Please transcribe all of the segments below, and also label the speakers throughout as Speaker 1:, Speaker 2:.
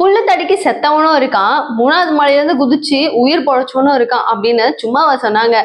Speaker 1: புல்லு தடிக்கு செத்தவனும் இருக்கான். மூணாவது மலையிலேருந்து குதிச்சு உயிர் பொழைச்சவனும் இருக்கான் அப்படின்னு சும்மாவா சொன்னாங்க.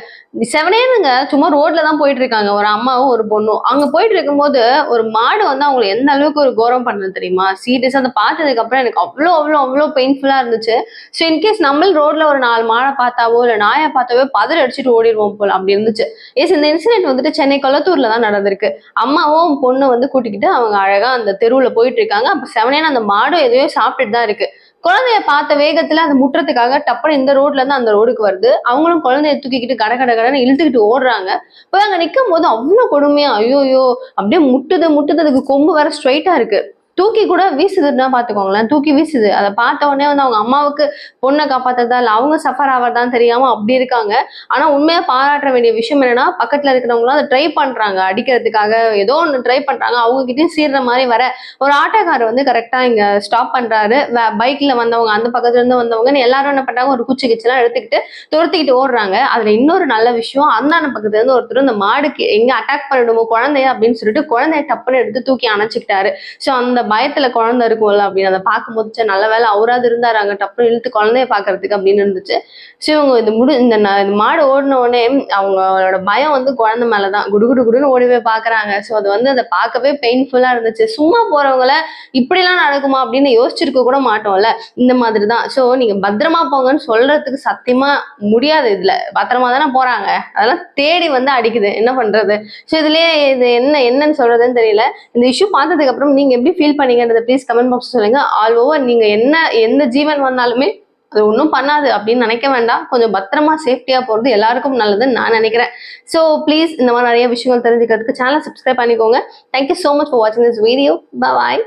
Speaker 1: செவனேனுங்க சும்மா ரோட்ல தான் போயிட்டு இருக்காங்க. ஒரு அம்மாவும் ஒரு பொண்ணும். அங்க போயிட்டு இருக்கும்போது ஒரு மாடு வந்து அவங்களை எந்த அளவுக்கு ஒரு கௌரவம் பண்ணது தெரியுமா? சீரியஸ் அதை பார்த்ததுக்கு அப்புறம் எனக்கு அவ்வளோ அவ்வளோ அவ்வளோ பெயின்ஃபுல்லா இருந்துச்சு. ஸோ இன்கேஸ் நம்ம ரோட்ல ஒரு நாலு மாடை பார்த்தாவோ இல்லை நாயை பார்த்தாவோ பதற அடிச்சுட்டு ஓடிடுவோம் போல அப்படி இருந்துச்சு. ஏஸ் இந்த இன்சிடென்ட் வந்துட்டு சென்னை கொளத்தூர்ல தான் நடந்திருக்கு. அம்மாவும் பொண்ணு வந்து கூட்டிக்கிட்டு அவங்க அழகா அந்த தெருவுல போயிட்டு இருக்காங்க. அப்ப செவனேன்னு அந்த மாடும் எதையோ சாப்பிட்டுட்டு தான் இருக்கு. குழந்தைய பார்த்த வேகத்துல அந்த முற்றத்துக்காக டப்புனு இந்த ரோட்ல இருந்து அந்த ரோடுக்கு வருது. அவங்களும் குழந்தைய தூக்கிக்கிட்டு கட கட கடன்னு இழுத்துக்கிட்டு ஓடுறாங்க. போய் அங்க நிக்கும் போது அவ்வளவு கொடுமையா ஐயோயோ அப்படியே முட்டுது முட்டுது. அதுக்கு கொம்பு வேற ஸ்ட்ரைட்டா இருக்கு. தூக்கி கூட வீசுதுன்னா பாத்துக்கோங்களேன். தூக்கி வீசுது. அதை பார்த்த உடனே வந்து அவங்க அம்மாவுக்கு பொண்ணை காப்பாத்துறதா இல்ல அவங்க சஃபர் ஆவறதான்னு தெரியாம அப்படி இருக்காங்க. ஆனா உண்மையா பாராட்ட வேண்டிய விஷயம் என்னன்னா பக்கத்துல இருக்கிறவங்களும் அதை ட்ரை பண்றாங்க. அடிக்கிறதுக்காக ஏதோ ஒன்று ட்ரை பண்றாங்க. அவங்க கிட்டயும் சீர்ற மாதிரி வர ஒரு ஆட்டோக்காரர் வந்து கரெக்டா இங்க ஸ்டாப் பண்றாரு. பைக்ல வந்தவங்க அந்த பக்கத்துல இருந்து வந்தவங்கன்னு எல்லாரும் என்ன பண்றாங்க ஒரு குச்சி கிச்செல்லாம் எடுத்துக்கிட்டு துரத்திக்கிட்டு ஓடுறாங்க. அதுல இன்னொரு நல்ல விஷயம் அந்த பக்கத்துல இருந்து ஒருத்தர் இந்த மாடுக்கு எங்க அட்டாக் பண்ணிடுமோ குழந்தைய அப்படின்னு சொல்லிட்டு குழந்தைய டப்புன்னு எடுத்து தூக்கி அணைச்சிக்கிட்டாரு. ஸோ அந்த பயத்துல குழந்தை இருக்கும்ல அப்படின்னு அதை பார்க்கும்போது சரி நல்ல வேலை அவராது இருந்தாராங்க டப்புனு இழுத்து குழந்தைய பாக்குறதுக்கு அப்படின்னு இருந்துச்சு. ஸோ இவங்க இது முடி இந்த இந்த மாடு ஓடின உடனே அவங்களோட பயம் வந்து குழந்தை மேலதான். குடு குடு குடுன்னு ஓடி போய் பாக்குறாங்க ஸோ அது வந்து அதை பார்க்கவே பெயின்ஃபுல்லா இருந்துச்சு. சும்மா போறவங்கள இப்படிலாம் நடக்குமா அப்படின்னு யோசிச்சிருக்க கூட மாட்டோம்ல. இந்த மாதிரி தான் ஸோ நீங்க பத்திரமா போங்கன்னு சொல்றதுக்கு சத்தியமா முடியாது இதுல. பத்திரமா தானே போறாங்க. அதெல்லாம் தேடி வந்து அடிக்குது. என்ன பண்றது? ஸோ இதுலயே இது என்ன என்னன்னு சொல்றதுன்னு தெரியல. இந்த இஷ்யூ பார்த்ததுக்கு அப்புறம் நீங்க எப்படி ஃபீல் பண்ணீங்கன்றத ப்ளீஸ் கமெண்ட் பாக்ஸ் சொல்லுங்க. ஆல் ஓவர் நீங்க என்ன எந்த ஜீவன் வந்தாலுமே அது ஒன்றும் பண்ணாது அப்படின்னு நினைக்க வேண்டாம். கொஞ்சம் பத்திரமா சேஃப்டியா போறது எல்லாருக்கும் நல்லதுன்னு நான் நினைக்கிறேன். ஸோ ப்ளீஸ் இந்த மாதிரி நிறைய விஷயங்கள் தெரிஞ்சுக்கிறதுக்கு சேனல் சப்ஸ்கிரைப் பண்ணிக்கோங்க. Thank you so much for வாட்சிங் திஸ் வீடியோ பாய்